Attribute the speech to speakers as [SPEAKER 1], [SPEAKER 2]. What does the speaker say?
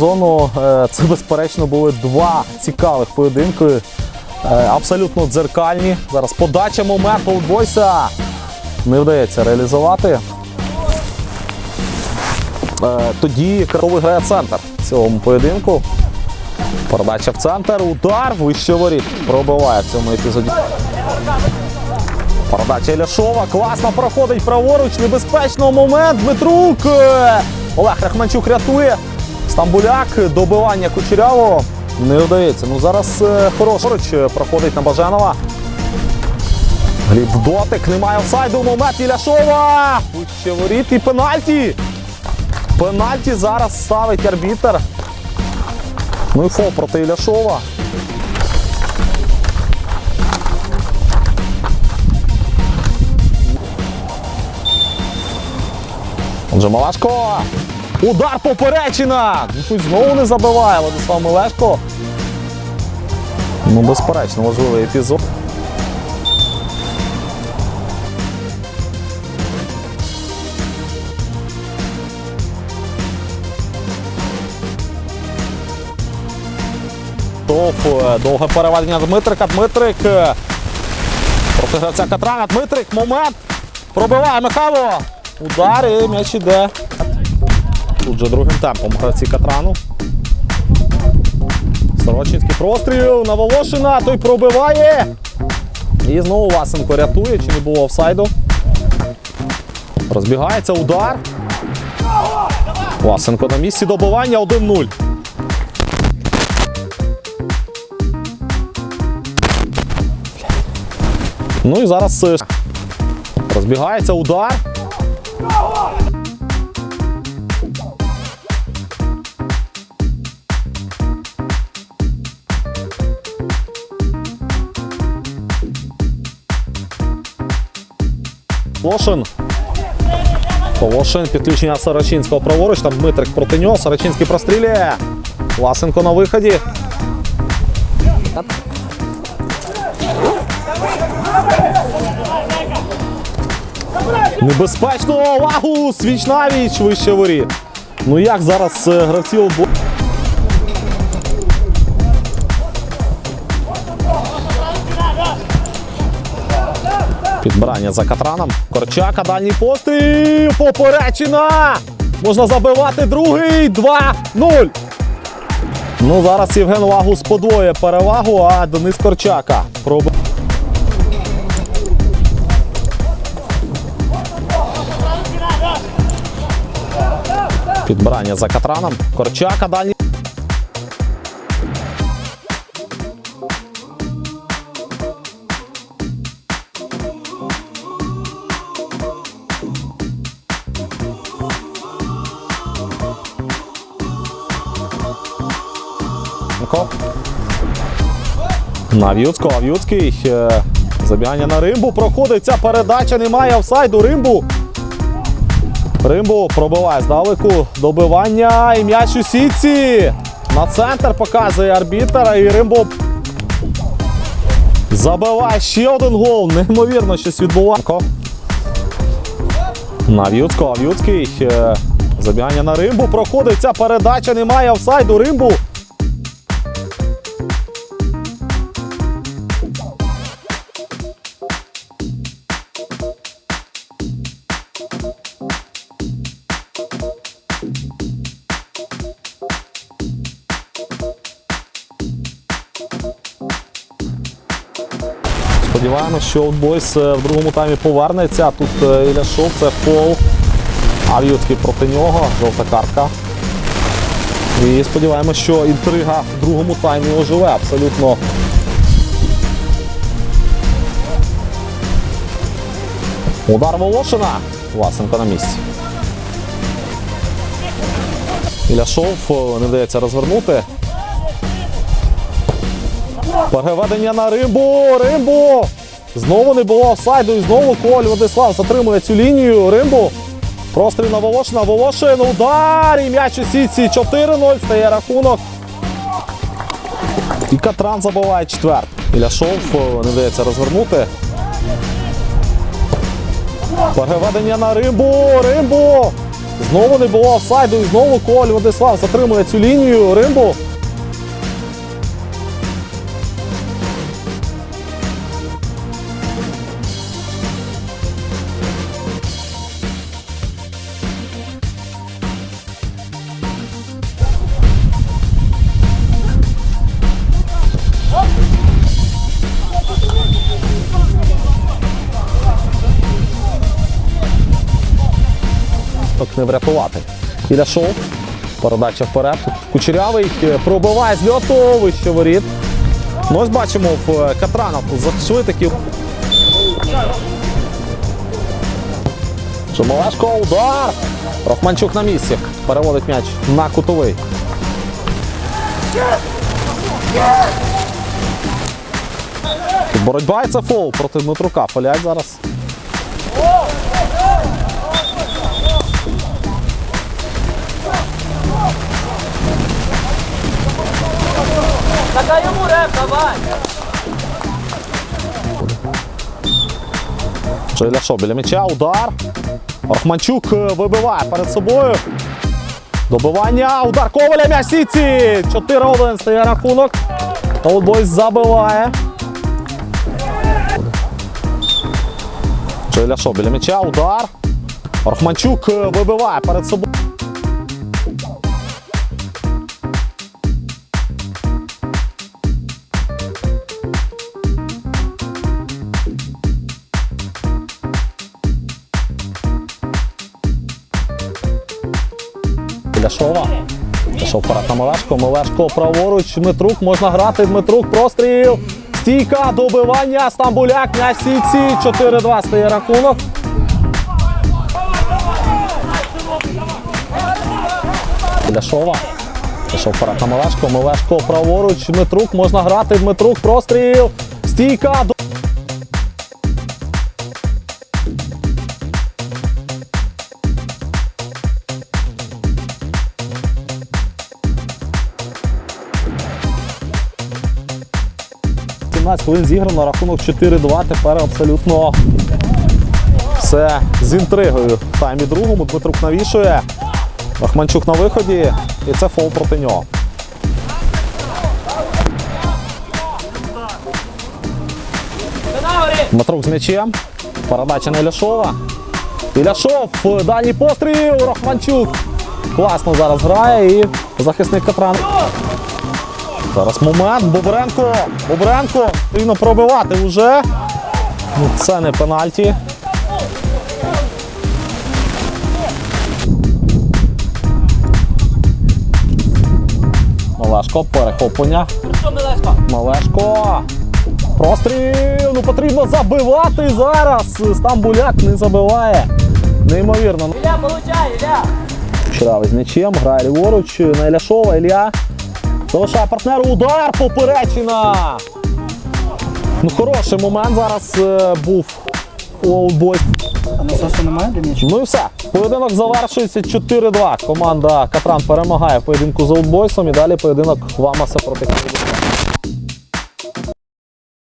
[SPEAKER 1] зону. Е, Це, безперечно, були два цікавих поєдинки. Е, Абсолютно дзеркальні. Зараз подача момент Олдбойса. Не вдається реалізувати. Е, Тоді виграє центр в цьому поєдинку. Передача в центр, удар, вище воріт. Пробиває в цьому епізоді. Передача Ляшова. Класно проходить праворуч. Небезпечно момент. Дмитрук. Олег Рахманчук рятує. Стамбуляк. Добивання Кучерявого. Не вдається. Ну зараз е, хороший е, проходить на Баженова. Гліб дотик. Немає офсайду. Момент Іляшова. Воріт і пенальті. Пенальті зараз ставить арбітер. Ну і фол проти Іляшова. Отже, Малашко. Удар поперечина! Ну, знову не забиває Владислав Мелешко. Ну, безперечно, важливий епізод. Топ, е, довге переведення Дмитрика. Дмитрик е, проти гравця Катрана. Дмитрик, момент. Пробиває Михайло. Удар і м'яч іде. Тут же другим темпом гравці Катрану. Сорочинський простріл на Волошина. Той пробиває. І знову Васенко рятує, чи не було офсайду. Розбігається удар. Васенко на місці добивання 1-0. Ну і зараз е, розбігається удар. Волошин. Волошин, підключення Сарачинського праворуч. Там Дмитрик проти нього. Сарачинський прострілює. Власенко на виході. Небезпечно увагу! Свіч навіч вище воріт. Ну як зараз е, гравці. Підбирання за Катраном. Корчака, дальній постріл. Поперечина! Можна забивати другий. 2-0. Ну зараз Євген Вагус подвоє перевагу, а Денис Корчака. Проб... Підбирання за Катраном. Корчака дальній. Ко. На В'юцького. В'юцький. е, Забігання на Римбу. Проходить ця передача. Немає офсайду. Римбу. Римбу пробиває здалеку. Добивання і м'яч у сітці. На центр показує арбітер. І Римбу забиває ще один гол. Неймовірно, щось відбувається. На В'юцького. В'юцький. е, Забігання на Римбу. Проходить ця передача. Немає офсайду. Римбу. Сподіваємось, що Outboys е, в другому таймі повернеться. Тут е, Іляшов, це фол. А В'юцький проти нього. Жовта картка. І сподіваємось, що інтрига в другому таймі оживе абсолютно. Удар Волошина. Власенко на місці. Іляшов е, не вдається розвернути. Переведення на Римбу. Римбу. Знову не було офсайду. І знову Коваль Владислав затримує цю лінію. Римбу. Простріл на Волошина. Волошин. Удар. І м'яч у сітці. 4-0. Стає рахунок. І Катран забиває четвер. Іляшов е, не вдається розвернути. Переведення на Римбу. Римбу. Знову не було офсайду і знову Коваль Владислав затримує цю лінію. Римбу. Не врятувати. Іляшов. Передача вперед. Кучерявий е, пробиває з льоту воріт. Ну, ось бачимо в е, Катрана зайшли такі. Шумалешко, удар! Рахманчук на місці. Переводить м'яч на кутовий. Боротьба і це фол проти Дмитрука. Палять зараз.
[SPEAKER 2] Дай йому реп, давай!
[SPEAKER 1] Ляшов біля м'яча, удар. Рахманчук е, вибиває перед собою. Добивання, удар Коваля м'яч сіці. 4-1 стає рахунок. Олдбойс забиває. Ляшов біля м'яча, удар. Рахманчук е, вибиває перед собою. Ляшова. Ляшов вперед на Мелешко. Мелешко праворуч. Дмитрук. Можна грати. Дмитрук. Простріл. Стійка. Добивання. Стамбуляк. М'яч сітці. 4-2 стає рахунок. Ляшова. Ляшов вперед на Мелешко. Мелешко праворуч. Дмитрук. Можна грати. Дмитрук. Простріл. Стійка. 17 хвилин зіграно, рахунок 4-2. Тепер абсолютно все з інтригою. В таймі другому Дмитрук навішує. Рахманчук на виході. І це фол проти нього. Дмитрук з м'ячем. Передача на Іляшова. Іляшов. Дальній постріл. Рахманчук. Класно зараз грає і захисник Катран. Зараз момент. Бобренко. Бобренко. Потрібно пробивати вже. Ну, Це не пенальті. Малешко, перехоплення. Малешко. Простріл. Ну потрібно забивати зараз. Стамбуляк не забиває. Неймовірно.
[SPEAKER 2] Ілля, получай, Ілля!
[SPEAKER 1] Чравий з м'ячем, грає ліворуч на Іляшова, Ілля. Залишає партнеру удар, поперечина. Ну, хороший момент зараз е, був у Олдбой.
[SPEAKER 3] А насосу немає для м'яча?
[SPEAKER 1] Ну і все. Поєдинок завершується 4-2. Команда Катран перемагає в поєдинку з Олдбойсом і далі поєдинок Вамаса проти Києва.